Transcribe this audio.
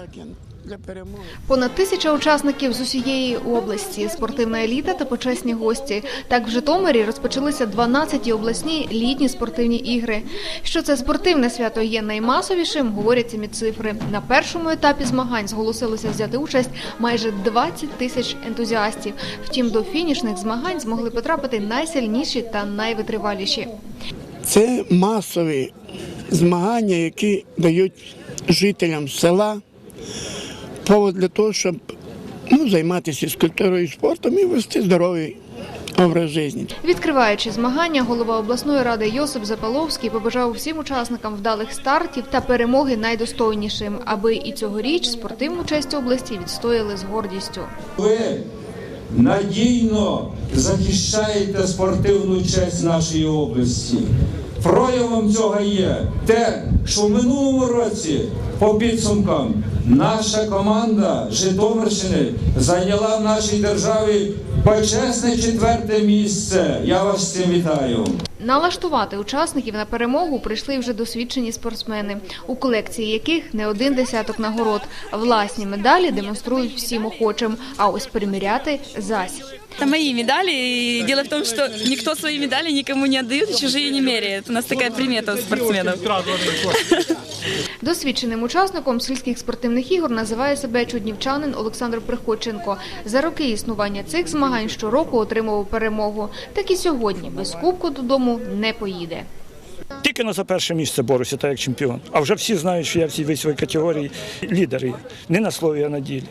так для перемоги. Понад тисяча учасників з усієї області, спортивна еліта та почесні гості. Так в Житомирі розпочалися 12-ті обласні літні спортивні ігри. Що це спортивне свято є наймасовішим, говорять самі цифри. На першому етапі змагань зголосилося взяти участь майже 20 тисяч ентузіастів. Втім, до фінішних змагань змогли потрапити найсильніші та найвитриваліші. Це масові змагання, які дають жителям села повод для того, щоб ну, займатися фізкультурою і спортом і вести здоровий образ життя. Відкриваючи змагання, голова обласної ради Йосип Запаловський побажав всім учасникам вдалих стартів та перемоги найдостойнішим, аби і цьогоріч спортивну честь області відстояли з гордістю. Ви надійно захищаєте спортивну честь нашої області. Проявом цього є те, що в минулому році, по підсумкам, наша команда Житомирщини зайняла в нашій державі почесне четверте місце. Я вас з цим вітаю. Налаштувати учасників на перемогу прийшли вже досвідчені спортсмени, у колекції яких не один десяток нагород. Власні медалі демонструють всім охочим, а ось приміряти зась. Это мои медали. И дело в том, что никто свои медали никому не отдает, и чужие не меряет. У нас такая примета у спортсменов. Досвідченим учасником сільських спортивних ігор називає себе чуднівчанин Олександр Приходченко. За роки існування цих змагань щороку отримував перемогу. Так і сьогодні без кубку додому не поїде. Тільки на за перше місце борюся, так як чемпіон. А вже всі знають, що я в цій своїй категорії лідер. Не на слові, а на ділі.